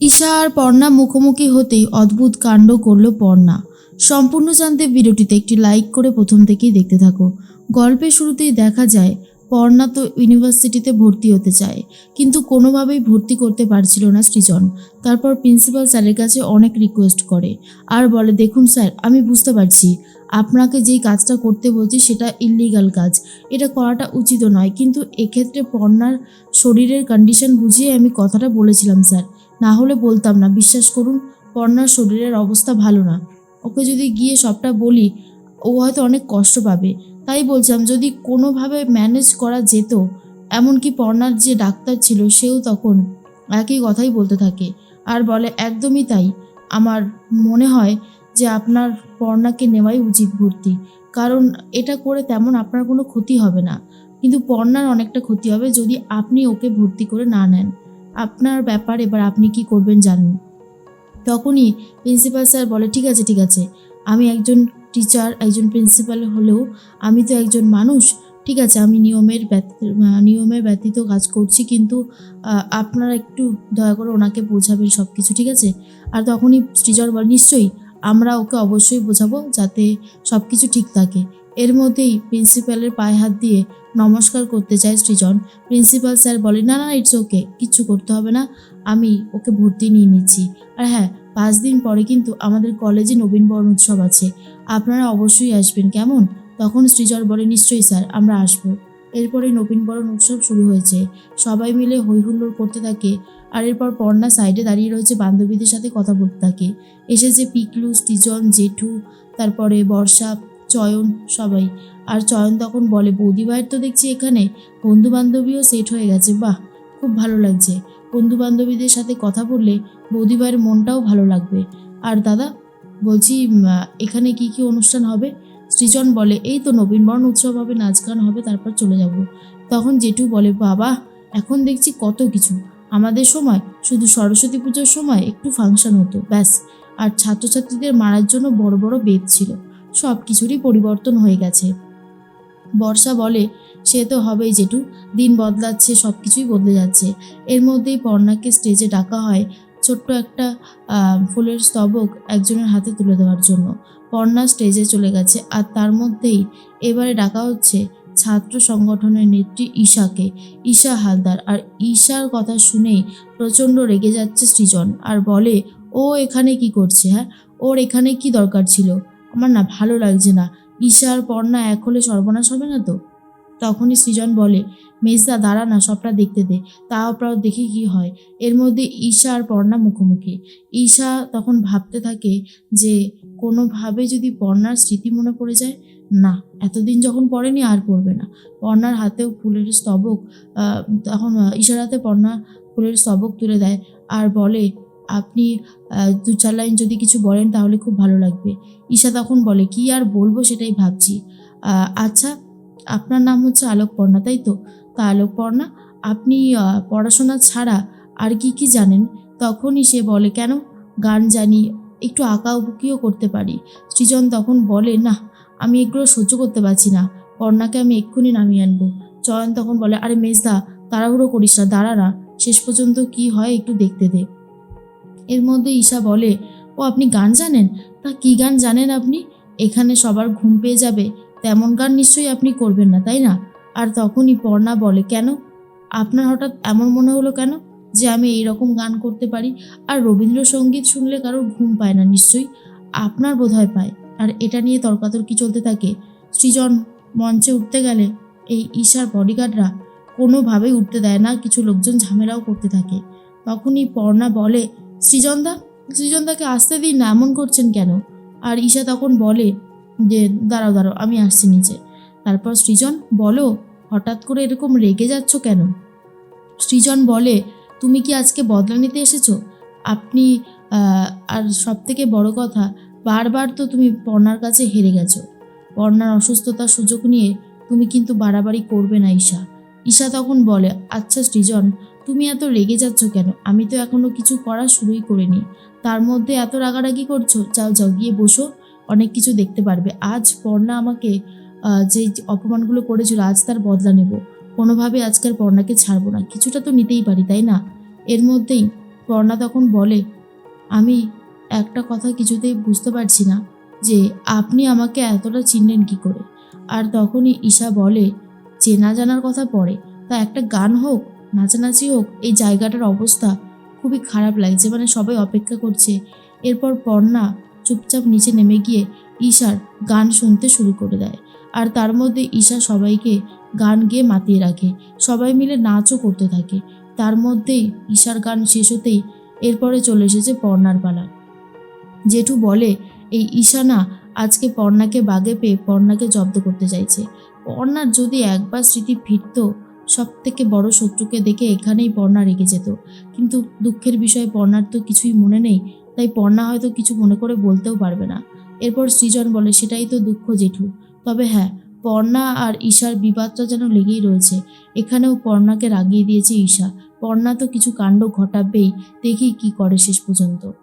ঈশা আর পর্ণা মুখোমুখি হতেই অদ্ভুত কাণ্ড করল পর্ণা। সম্পূর্ণ জানতে ভিডিওটিতে একটি লাইক করে প্রথম থেকেই দেখতে থাকো। গল্পের শুরুতেই দেখা যায়, পর্ণা তো ইউনিভার্সিটিতে ভর্তি হতে চায়, কিন্তু কোনোভাবেই ভর্তি করতে পারছিল না সৃজন। তারপর প্রিন্সিপাল স্যারের কাছে অনেক রিকোয়েস্ট করে, আর বলে, দেখুন স্যার, আমি বুঝতে পারছি। আপনাকে যেই কাজটা করতে বলছি সেটা ইল্লিগাল কাজ। এটা করাটা উচিত নয়, কিন্তু এক্ষেত্রে পর্ণার শরীরের কন্ডিশন বুঝিয়ে আমি কথাটা বলেছিলাম স্যার। না হলে বলতাম না। বিশ্বাস করুন, পর্ণার শরীরের অবস্থা ভালো না। ওকে যদি গিয়ে সবটা বলি, ও হয়তো অনেক কষ্ট পাবে। তাই বলছিলাম, যদি কোনোভাবে ম্যানেজ করা যেত, এমনকি পর্ণার যে ডাক্তার ছিল, সেও তখন একই কথাই বলতে থাকে। আর বলে, একদমই তাই। আমার মনে হয় যে আপনার পর্ণাকে নেওয়াই উচিত ভর্তি। কারণ এটা করে তেমন আপনার কোনো ক্ষতি হবে না। কিন্তু পর্ণার অনেকটা ক্ষতি হবে যদি আপনি ওকে ভর্তি করে না নেন। আপনার ব্যাপার এবার আপনি কি করবেন জানেন। তখনই প্রিন্সিপাল স্যার বলে, ঠিক আছে ঠিক আছে, আমি একজন টিচার একজন প্রিন্সিপাল হলেও আমি তো একজন মানুষ, ঠিক আছে, আমি নিয়মের নিয়মের ব্যতীত কাজ করছি, কিন্তু আপনারা একটু দয়া করে ওনাকে বোঝাবেন সব কিছু ঠিক আছে? আর তখনই টিচার বলে, নিশ্চয়ই আমরা ওকে অবশ্যই বোঝাবো যাতে সব কিছু ঠিক থাকে। এর মধ্যেই প্রিন্সিপালের পায়ে হাত দিয়ে নমস্কার করতে চায় সৃজন। প্রিন্সিপাল স্যার বলে, না না ইটস ওকে কিচ্ছু করতে হবে না, আমি ওকে ভর্তি নিয়ে নিচ্ছি। আর হ্যাঁ পাঁচ দিন পরে কিন্তু আমাদের কলেজে নবীনবরণ উৎসব আছে। আপনারা অবশ্যই আসবেন, কেমন? তখন সৃজন বলে, নিশ্চয়ই স্যার, আমরা আসব। এরপরে নবীনবরণ উৎসব শুরু হয়েছে। সবাই মিলে হই হুল্লোড় করতে থাকে আর এরপর পর্ণা সাইডে দাঁড়িয়ে রয়েছে বান্ধবীদের সাথে কথা বলতে থাকে। এসেছে পিকলু সৃজন জেঠু, তারপরে বর্ষা, চয়ন সবাই। আর চয়ন তখন বলে, বৌদি ভাইয়ের তো দেখছি এখানে বন্ধু বান্ধবীও সেট হয়ে গেছে। বাহ, খুব ভালো লাগছে। বন্ধু বান্ধবীদের সাথে কথা বললে বৌদি ভাইয়ের মনটাও ভালো লাগবে। আর দাদা, বলছি এখানে কি কি অনুষ্ঠান হবে? সৃজন বলে, এই তো নবীনবরণ উৎসব হবে, নাচ গান হবে, তারপর চলে যাব। তখন জেঠু বলে, বাবা, এখন দেখছি কত কিছু। আমাদের সময় শুধু সরস্বতী পুজোর সময় একটু ফাংশন হতো, ব্যাস। আর ছাত্রছাত্রীদের মারার জন্য বড় বড় বেদ ছিল, সব কিছুরই পরিবর্তন হয়ে গেছে। বর্ষা বলে, সে তো হবেই জেঠু, দিন বদলাচ্ছে, সব কিছুই বদলে যাচ্ছে। এর মধ্যেই পর্ণাকে স্টেজে ডাকা হয় ছোট্ট একটা ফুলের স্তবক একজনের হাতে তুলে দেওয়ার জন্য। পর্ণা স্টেজে চলে গেছে আর তার মধ্যেই এবারে ডাকা হচ্ছে ছাত্র সংগঠনের নেত্রী ঈশাকে। ঈশা হালদার। আর ঈশার কথা শুনেই প্রচণ্ড রেগে যাচ্ছে সৃজন। আর বলে, ও এখানে কি করছে হ্যাঁ? ওর এখানে কি দরকার ছিল? আমার না ভালো লাগছে না। ঈশার আর পর্ণা এক হলে সর্বনাশ হবে না তো? তখনই সৃজন বলে মেজদা দাঁড়া না, সবটা দেখতে দে। তারপর দেখি কি হয়? এর মধ্যে ঈশা আর পর্ণা মুখোমুখি। ঈশা তখন ভাবতে থাকে যে, কোনোভাবে যদি পর্ণার স্মৃতি মনে পড়ে যায় না, এতদিন যখন পড়েনি আর পড়বে না। পর্ণার হাতেও ফুলের স্তবক তখন হাতে পর্ণা ফুলের স্তবক তুলে দেয় আর বলে, আপনি দু চার লাইন যদি কিছু বলেন তাহলে খুব ভালো লাগবে। ঈশা তখন বলে, কি আর বলব সেটাই ভাবছি। আচ্ছা আপনার নাম হচ্ছে আলোক পর্ণা, তাই তো? তা আলোক পর্ণা, আপনি পড়াশোনা ছাড়া আর কি কি জানেন? তখনই সে বলে, কেন? গান জানি একটু আঁকা উকিও করতে পারি। সৃজন তখন বলে, না, আমি এগুলো সহ্য করতে পারছি না। পর্ণাকে আমি এক্ষুনি নামিয়ে আনব। চয়ন তখন বলে, আরে মেজদা, তাড়াহুড়ো করিস না, দাঁড়া না। শেষ পর্যন্ত কি হয় একটু দেখতে দে। এর মধ্যে ঈশা বলে, ও, আপনি গান জানেন? তা কি গান জানেন আপনি? এখানে সবার ঘুম পেয়ে যাবে। তেমন গান নিশ্চয়ই আপনি করবেন না, তাই না? আর তখনই পর্ণা বলে, কেন? আপনার হঠাৎ এমন মনে হলো কেন? যে আমি এই রকম গান করতে পারি। আর রবীন্দ্রসঙ্গীত শুনলে কারোর ঘুম পায় না নিশ্চয়ই। আপনার বোধহয় পায়। আর এটা নিয়ে তর্কাতর্কি চলতে থাকে। সৃজন মঞ্চে উঠতে গেলে এই ঈশার বডিগার্ডরা কোনোভাবেই উঠতে দেয় না। কিছু লোকজন ঝামেলাও করতে থাকে। তখনই পর্ণা বলে, সৃজনদা, সৃজনদাকে আসতে দিন না, এমন করছেন কেন? আর ঈশা তখন বলে, যে, দাঁড়াও দাঁড়াও, আমি আসছি নিচে। তারপর সৃজন বলো, হঠাৎ করে এরকম রেগে যাচ্ছ কেন? সৃজন বলে তুমি কি আজকে বদলা নিতে এসেছ? আপনি আর সব থেকে বড় কথা, বারবার তো তুমি পর্ণার কাছে হেরে গেছো। পর্ণার অসুস্থতার সুযোগ নিয়ে তুমি কিন্তু বাড়াবাড়ি করবে না ঈশা। ঈশা তখন বলে আচ্ছা সৃজন, তুমি এত রেগে যাচ্ছ কেন? আমি তো এখনও কিছু করা শুরুই করিনি। তার মধ্যে এত রাগারাগি করছ, যাও যাও, গিয়ে বসো। অনেক কিছু দেখতে পারবে। আজ পর্ণা আমাকে যে অপমানগুলো করেছিল, আজ তার বদলা নেব। কোনোভাবে আজকের পর্ণাকে ছাড়বো না। কিছুটা তো নিতেই পারি, তাই না? এর মধ্যেই পর্ণা তখন বলে, আমি একটা কথা কিছুতেই বুঝতে পারছি না, যে আপনি আমাকে এতটা চিনলেন কি করে? আর তখনই ঈশা বলে চেনা জানার কথা পড়ে, তা একটা গান হোক, নাচানাচি হোক, এই জায়গাটার অবস্থা খুবই খারাপ লাগছে মানে সবাই অপেক্ষা করছে। এরপর পর্ণা চুপচাপ নিচে নেমে গিয়ে ঈশার গান শুনতে শুরু করে দেয়। আর তার মধ্যে ঈশা সবাইকে গান গেয়ে মাতিয়ে রাখে। সবাই মিলে নাচও করতে থাকে। তার মধ্যেই ঈশার গান শেষ হতেই এরপরে চলে এসেছে পর্ণার পালা। জেঠু বলে, এই ঈশানা আজকে পর্ণাকে বাগে পেয়ে পর্ণাকে জব্দ করতে চাইছে। পর্ণার যদি একবার স্মৃতি ফিরত সব থেকে বড় শত্রুকে দেখে এখানেই পর্ণা রেগে যেত। কিন্তু দুঃখের বিষয়ে পর্ণার তো কিছুই মনে নেই, তাই পর্ণা হয়তো কিছু মনে করে বলতেও পারবে না। এরপর সৃজন বলে, সেটাই তো দুঃখ জেঠু। তবে হ্যাঁ পর্ণা আর ঈশার বিবাদটা যেন লেগেই রয়েছে। এখানেও পর্ণাকে রাগিয়ে দিয়েছে ঈশা। পর্ণা তো কিছু কাণ্ড ঘটাবেই, দেখি কি করে শেষ পর্যন্ত।